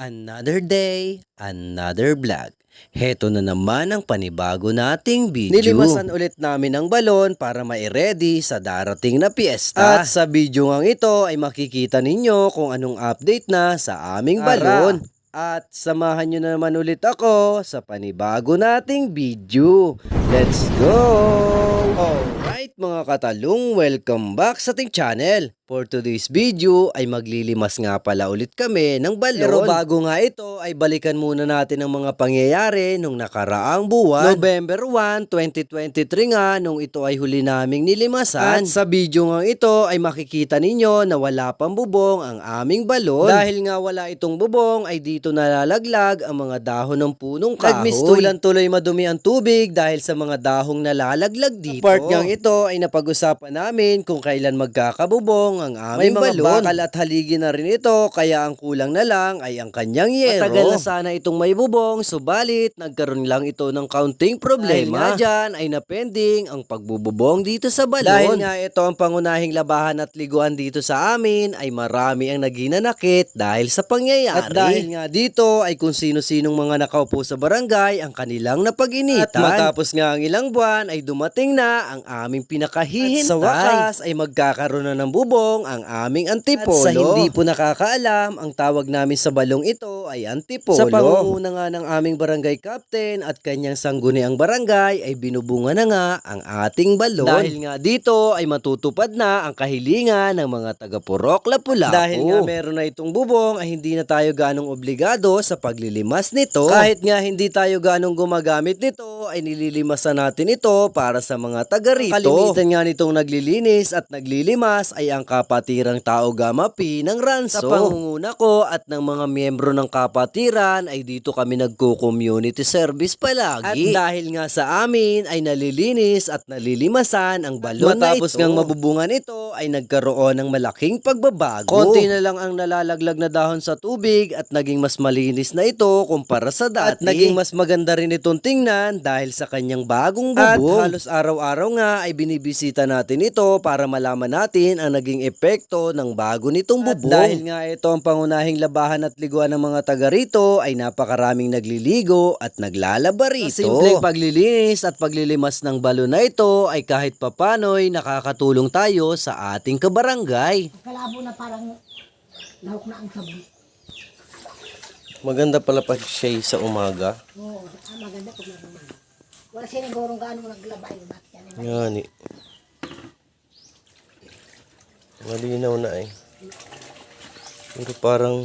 Another day, another vlog. Heto na naman ang panibago nating video. Nilimasan ulit namin ang balon para ma-ready sa darating na piyesta. At sa video ngang ito ay makikita ninyo kung anong update na sa aming balon. At samahan nyo na naman ulit ako sa panibago nating video. Let's go! Alright mga katalong, welcome back sa ating channel. For today's video ay maglilimas nga pala ulit kami ng balon. Pero bago nga ito ay balikan muna natin ang mga pangyayari nung nakaraang buwan. November 1, 2023 nga nung ito ay huli naming nilimasan. At sa video nga ito ay makikita ninyo na wala pang bubong ang aming balon. Dahil nga wala itong bubong ay dito nalalaglag ang mga dahon ng punong kahoy. Nagmistulan tuloy madumi ang tubig dahil sa mga dahong nalalaglag dito. Part ngang ito ay napag-usapan namin kung kailan magkakabubong ang aming May mga balon. bakal at haligi na rin ito kaya ang kulang na lang ay ang kanyang yero. Matagal na sana itong may bubong subalit nagkaroon lang ito ng kaunting problema. Dahil nga dyan ay napending ang pagbububong dito sa balon. Dahil nga ito ang pangunahing labahan at liguan dito sa amin ay marami ang naginanakit dahil sa pangyayari. At dahil nga dito ay kung sino-sinong mga nakaupo sa barangay ang kanilang napag-initan. At matapos nga ang ilang buwan ay dumating na ang aming pinakahihintay. At sa wakas ay magkakaroon na ng bubong ang aming antipolo. At sa hindi po nakakaalam, ang tawag namin sa balong ito ay antipolo. Sa pangunguna nga ng aming barangay captain at kanyang sangguniang barangay ay binubunga na nga ang ating balon. Dahil nga dito ay matutupad na ang kahilingan ng mga taga-Purok Lapu-Lapu. Dahil nga meron na itong bubong ay hindi na tayo ganong obligado sa paglilimas nito. Kahit nga hindi tayo ganong gumagamit nito ay nililimasan natin ito para sa mga taga rito. Kalimitan nga nitong naglilinis at naglilimas ay ang kapatirang tao gamapi ng Ranso. Sa pangunguna ko at ng mga miyembro ng kapatiran ay dito kami nagko-community service palagi. At dahil nga sa amin ay nalilinis at nalilimasan ang balon na ito. Matapos ngang mabubungan ito ay nagkaroon ng malaking pagbabago. Konti na lang ang nalalaglag na dahon sa tubig at naging mas malinis na ito kumpara sa dati. At naging mas maganda rin itong tingnan dahil sa kanyang bagong bubong. At halos araw-araw nga ay binibisita natin ito para malaman natin ang naging epekto ng bago nitong bubong. At dahil nga ito ang pangunahing labahan at liguan ng mga taga rito ay napakaraming nagliligo at naglalaba rito. Sa simpleng paglilinis at paglilimas ng balon na ito ay kahit papano'y nakakatulong tayo sa ating kabarangay. Kalabo na parang lahok na ang sabon. Maganda pala pag siya sa umaga. Oo, ah, maganda pag naman. Wala sinigurong gaano naglaba yung bat yan. eh. Ngani. Malinaw na eh. Pero parang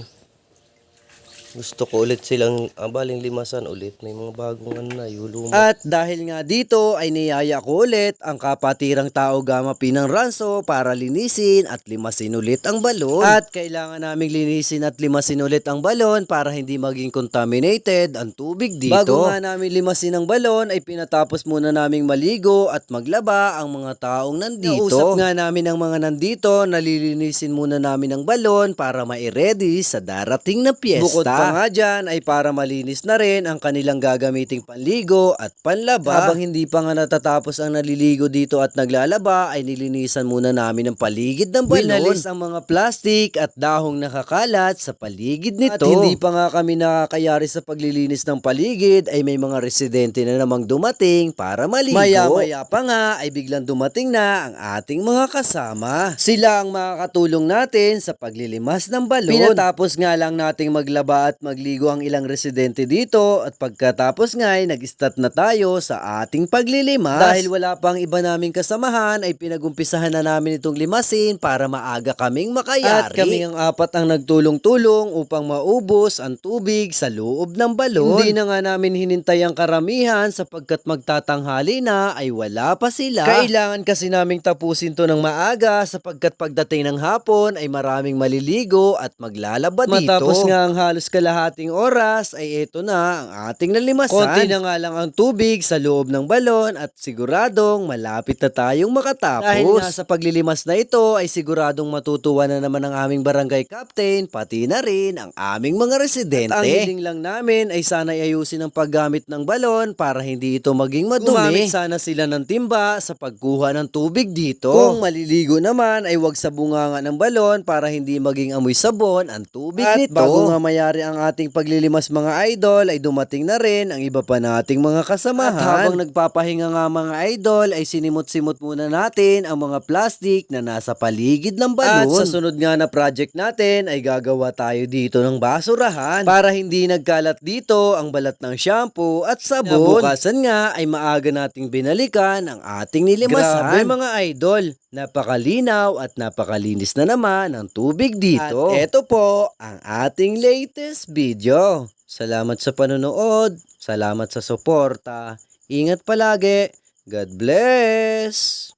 gusto ko ulit silang abaling limasan ulit. May mga bagong ano na, yulo At dahil nga dito ay niyaya ko ulit ang kapatirang tao gama pinang ranso para linisin at limasin ulit ang balon. At kailangan naming linisin at limasin ulit ang balon para hindi maging contaminated ang tubig dito. Bago nga namin limasin ang balon ay pinatapos muna naming maligo at maglaba ang mga taong nandito. Nausap nga namin ang mga nandito, nalilinisin muna namin ang balon para ma-ready sa darating na piyesta. Bukod pa nga dyan ay para malinis na rin ang kanilang gagamiting panligo at panlaba. Habang hindi pa nga natatapos ang naliligo dito at naglalaba ay nilinisan muna namin ang paligid ng balon. Winalis ang mga plastic at dahong nakakalat sa paligid nito. At hindi pa nga kami nakakayari sa paglilinis ng paligid ay may mga residente na namang dumating para maligo. Maya-maya pa nga ay biglang dumating na ang ating mga kasama. Sila ang makakatulong natin sa paglilimas ng balon. Pinatapos nga lang nating maglaba at magligo ang ilang residente dito at pagkatapos nga ay nag-start na tayo sa ating paglilimas. Dahil wala pang iba naming kasamahan ay pinagumpisahan na namin itong limasin para maaga kaming makayari. At kami ang apat ang nagtulong-tulong upang maubos ang tubig sa loob ng balon. Hindi na nga namin hinintay ang karamihan sapagkat magtatanghali na ay wala pa sila. Kailangan kasi naming tapusin to ng maaga sapagkat pagdating ng hapon ay maraming maliligo at maglalaba dito. Matapos nga ang halos kalahating oras ay ito na ang ating nalimasan. Konti na nga lang ang tubig sa loob ng balon at siguradong malapit na tayong makatapos. Dahil nga sa paglilimas na ito ay siguradong matutuwa na naman ang aming barangay captain pati na rin ang aming mga residente. At ang hiling lang namin ay sana ayusin ang paggamit ng balon para hindi ito maging madumi. Gumamit sana sila ng timba sa pagkuha ng tubig dito. Kung maliligo naman ay wag sa bunganga ng balon para hindi maging amoy sabon ang tubig At nito. bago nga mayari ang ang ating paglilimas mga idol ay dumating na rin ang iba pa nating mga kasamahan. At habang nagpapahinga nga mga idol ay sinimot-simot muna natin ang mga plastic na nasa paligid ng balon. At sa sunod nga na project natin ay gagawa tayo dito ng basurahan para hindi nagkalat dito ang balat ng shampoo at sabon. Nabukasan nga ay maaga nating binalikan ang ating nilimasan. Grabe mga idol, napakalinaw at napakalinis na naman ang tubig dito. At eto po ang ating latest video. Salamat sa panonood, salamat sa suporta. Ingat palagi. God bless!